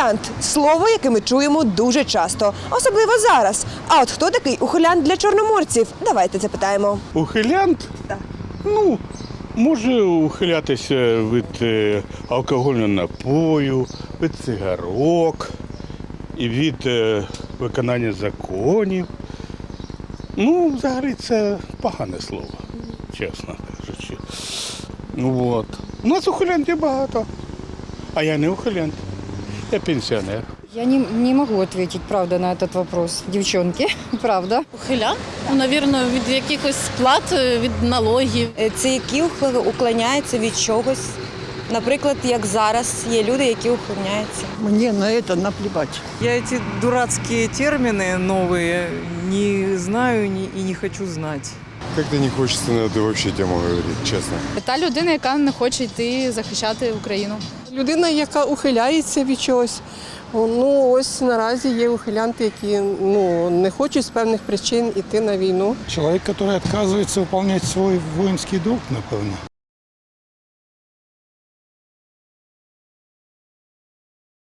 Ухилянт слово, яке ми чуємо дуже часто, особливо зараз. А от хто такий ухилянт для чорноморців? Давайте запитаємо. Ухилянт? Так. Ну, може ухилятися від е, алкогольного напою, від цигарок і від е, виконання законів. Ну, взагалі це погане слово, чесно кажучи. Ну от. У нас ухилянтів багато. А я не ухилянт. Я пенсионер. Я не, не могу ответить, правда, на этот вопрос. Девчонки, правда. Ухиля, Ну, навірно, від якихось сплат, від налогів. Е, Це які уклоняються від чогось. Наприклад, як зараз є люди, які ухиляються. Мне на это наплевать. Я эти дурацкие термины новые не знаю не- и не хочу знать. Как-то не хочется на эту вообще тему говорить, честно. Та людина, яка не хоче йти захищати Україну. Людина, яка ухиляється від чогось. О, Ну ось наразі є ухилянти, які ну не хочуть з певних причин йти на війну. Человек, который отказывается выполнять свой воинский долг, напевно.